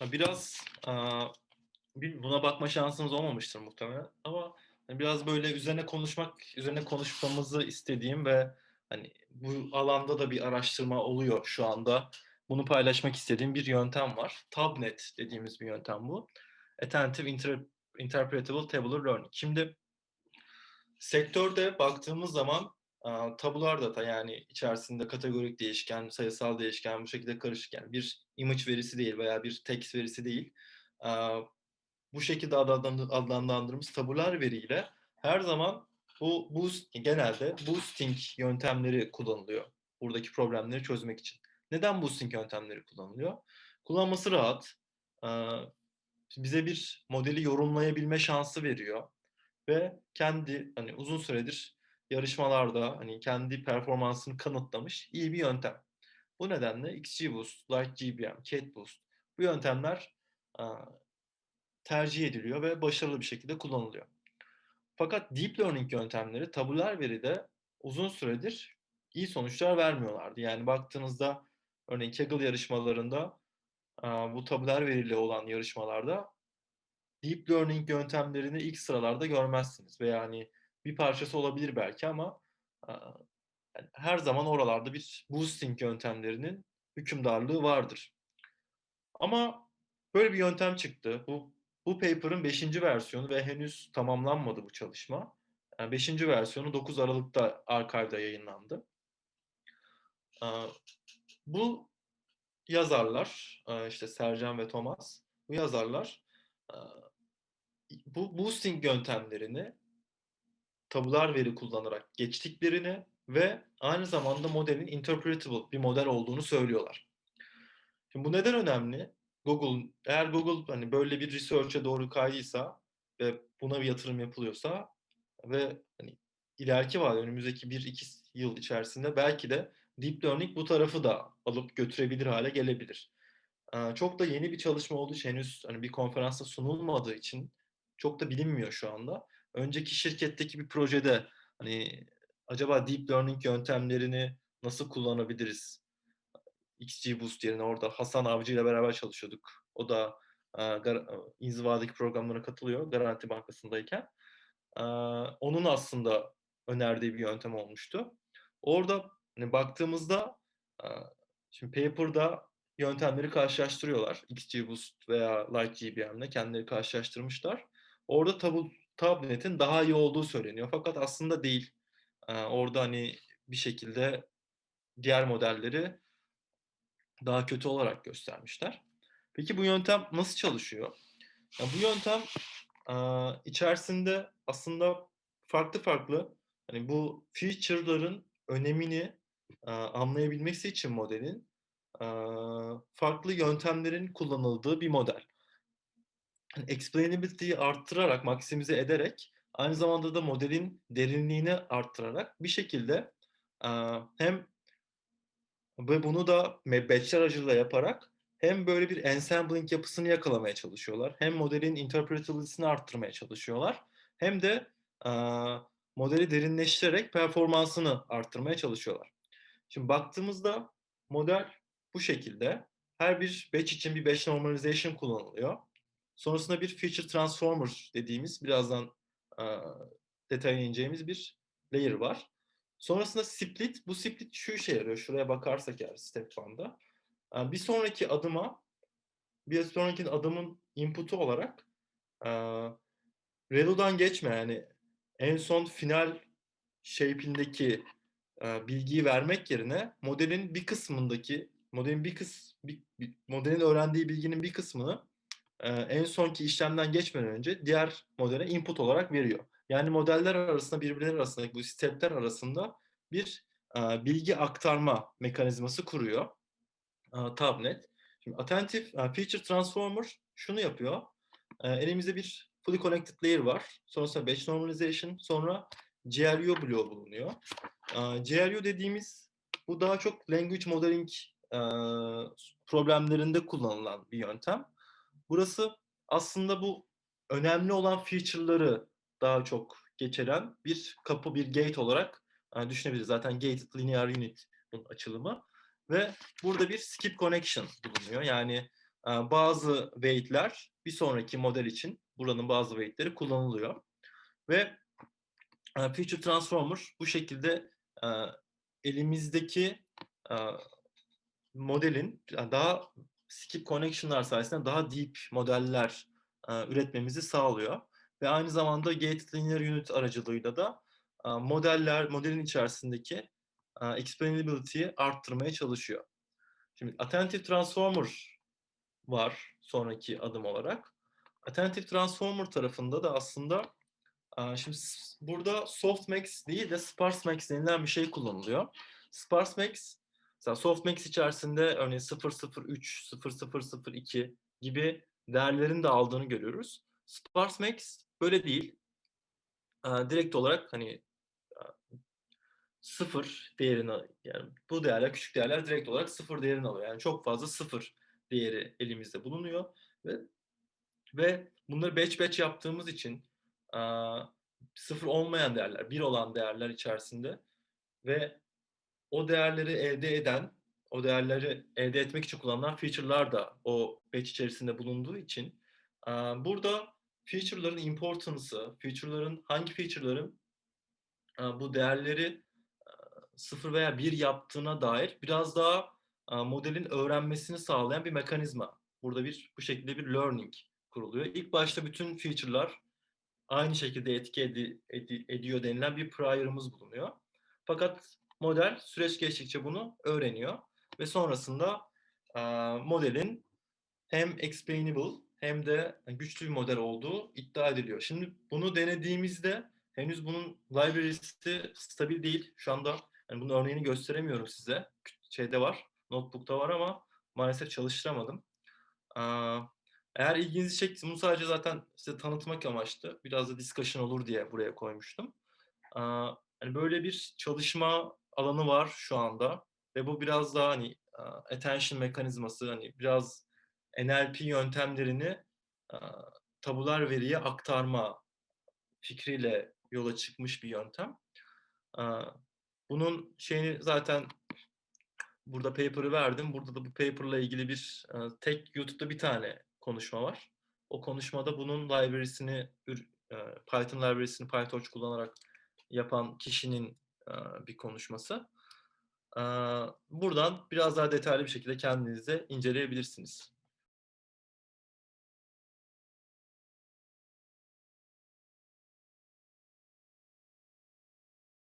Biraz buna bakma şansınız olmamıştır muhtemelen ama hani biraz böyle üzerine konuşmak, üzerine konuşmamızı istediğim ve hani bu alanda da bir araştırma oluyor şu anda. Bunu paylaşmak istediğim bir yöntem var. TABNet dediğimiz bir yöntem bu. Attentive Inter Interpretable Tabular Learning. Şimdi sektörde baktığımız zaman tabular data yani içerisinde kategorik değişken, sayısal değişken bu şekilde karışık yani bir image verisi değil veya bir text verisi değil. Bu şekilde adlandır adlandırdığımız tabular veriyle her zaman bu boost genelde boosting yöntemleri kullanılıyor buradaki problemleri çözmek için. Neden boosting yöntemleri kullanılıyor? Kullanması rahat. Bize bir modeli yorumlayabilme şansı veriyor ve kendi hani uzun süredir yarışmalarda hani kendi performansını kanıtlamış iyi bir yöntem. Bu nedenle XGBoost, LightGBM, CatBoost bu yöntemler tercih ediliyor ve başarılı bir şekilde kullanılıyor. Fakat deep learning yöntemleri tabular veride uzun süredir iyi sonuçlar vermiyorlardı. Yani baktığınızda örneğin Kaggle yarışmalarında bu tabular veriyle olan yarışmalarda deep learning yöntemlerini ilk sıralarda görmezsiniz veya hani bir parçası olabilir belki ama hani her zaman oralarda bir boosting yöntemlerinin hükümdarlığı vardır. Ama böyle bir yöntem çıktı. Bu bu paper'ın 5. versiyonu ve henüz tamamlanmadı bu çalışma. Eee, 5. versiyonu 9 Aralık'ta Archive'da yayınlandı. Bu yazarlar, işte Sercan ve Thomas, bu yazarlar, bu boosting yöntemlerini tabular veri kullanarak geçtiklerini ve aynı zamanda modelin interpretable bir model olduğunu söylüyorlar. Şimdi bu neden önemli? Google eğer Google hani böyle bir research'e doğru kaydıysa ve buna bir yatırım yapılıyorsa ve hani ileriki vadede önümüzdeki 1-2 s yıl içerisinde belki de deep learning bu tarafı da alıp götürebilir hâle gelebilir. Aaa, çok da yeni bir çalışma olduğu için henüz hani bir konferansta sunulmadığı için çok da bilinmiyor şu anda. Önceki şirketteki bir projede hani acaba deep learning yöntemlerini nasıl kullanabiliriz? XGBoost yerine orada Hasan Avcı ile beraber çalışıyorduk. O da, gara aaa, inzivadaki programlara katılıyor Garanti Bankası'ndayken. Aaa, onun aslında önerdiği bir yöntem olmuştu. Orada hani baktığımızda, aaa, şimdi paper'da yöntemleri karşılaştırıyorlar. XGBoost veya LightGBM'le kendileri karşılaştırmışlar. Orada tabu TABNet'in daha iyi olduğu söyleniyor fakat aslında değil. Aaa, orada hani bir şekilde diğer modelleri daha kötü olarak göstermişler. Peki bu yöntem nasıl çalışıyor? Ya, bu yöntem, aaa, içerisinde aslında farklı farklı hani bu feature'ların önemini, aaa, anlayabilmesi için modelin, aaa, farklı yöntemlerin kullanıldığı bir model. Explainability'yi arttırarak, maksimize ederek aynı zamanda da modelin derinliğini arttırarak bir şekilde, hem ve bunu da batch'ler aracılığıyla yaparak hem böyle bir ensembling yapısını yakalamaya çalışıyorlar hem modelin interpretability'sini arttırmaya çalışıyorlar hem de, modeli derinleştirerek performansını arttırmaya çalışıyorlar. Şimdi baktığımızda model bu şekilde. Her bir batch için bir batch normalization kullanılıyor. Sonrasında bir feature transformer dediğimiz birazdan, aaa, detayına ineceğimiz bir layer var. Sonrasında split, bu split şu işe yarıyor, şuraya bakarsak eğer step 1'da, aaa, bir sonraki adıma bir sonraki adımın input'u olarak, aaa, ReLU'dan geçme. Yani en son final shape'indeki, aaa, bilgiyi vermek yerine modelin bir kısmındaki modelin bir kıs bir bir modelin öğrendiği bilginin bir kısmını, en sonki işlemden geçmeden önce diğer modele input olarak veriyor. Yani modeller arasında birbirleri arasındaki bu step'ler arasında bir, aaa, bilgi aktarma mekanizması kuruyor, aaa, TABNet. Şimdi attentive, aaa, feature transformer şunu yapıyor. Eee, elimizde bir fully connected layer var. Sonrasında batch normalization, sonra GRU bloğu bulunuyor. Aaa, GRU dediğimiz bu daha çok language modeling, aaa, problemlerinde kullanılan bir yöntem. Burası aslında bu önemli olan feature'ları daha çok geçiren bir kapı, bir gate olarak, aaa, düşünebiliriz. Zaten gated linear unit bunun açılımı ve burada bir skip connection bulunuyor. Yani eee, bazı weight'ler bir sonraki model için buranın bazı weight'leri kullanılıyor ve, eee, Feature Transformer bu şekilde, elimizdeki, modelin daha skip connection'lar sayesinde daha deep modeller, eee, üretmemizi sağlıyor ve aynı zamanda Gated Linear Unit aracılığıyla da, eee, modeller modelin içerisindeki, eee, explainability'yi arttırmaya çalışıyor. Şimdi Attentive Transformer var sonraki adım olarak. Attentive Transformer tarafında da aslında, aaa, şimdi burada Softmax değil de Sparsemax denilen bir şey kullanılıyor. Sparsemax, mesela Softmax içerisinde örneğin 0.03, 0.002 gibi değerlerin de aldığını görüyoruz. Sparsemax böyle değil. Aaa, direkt olarak, hani, aaa, 0 değerini yani bu değerler, küçük değerler direkt olarak 0 değerini alıyor. Yani çok fazla 0 değeri elimizde bulunuyor ve ve bunları batch batch yaptığımız için, aaa, 0 olmayan değerler, 1 olan değerler içerisinde ve o değerleri elde eden, o değerleri elde etmek için kullanılan feature'lar da o batch içerisinde bulunduğu için, burada feature'ların importance'ı, feature'ların hangi feature'ların, bu değerleri, 0 veya 1 yaptığına dair biraz daha, modelin öğrenmesini sağlayan bir mekanizma. Burada bir bu şekilde bir learning kuruluyor. İlk başta bütün feature'lar aynı şekilde etki edi edi ediyor denilen bir prior'ımız bulunuyor. Fakat model süreç geçtikçe bunu öğreniyor ve sonrasında, aaa, modelin hem explainable hem de güçlü bir model olduğu iddia ediliyor. Şimdi bunu denediğimizde henüz bunun library'si stabil değil. Şu anda, hani, bunun örneğini gösteremiyorum size. Şeyde var, notebook'ta var ama maalesef çalıştıramadım. Aaa, eğer ilginizi çektiyse bunu sadece zaten size tanıtmak amaçlı, biraz da discussion olur diye buraya koymuştum. Aaa, hani, böyle bir çalışma alanı var şu anda ve bu biraz daha, hani, aaa, attention mekanizması, hani, biraz NLP yöntemlerini, aaa, tabular veriye aktarma fikriyle yola çıkmış bir yöntem. Aaa, bunun şeyini zaten burada paper'ı verdim. Burada da bu paper'la ilgili bir, tek YouTube'da 1 tane konuşma var. O konuşmada bunun library'sini Python library'sini PyTorch kullanarak yapan kişinin, bir konuşması. Aaa, buradan biraz daha detaylı bir şekilde kendiniz de inceleyebilirsiniz.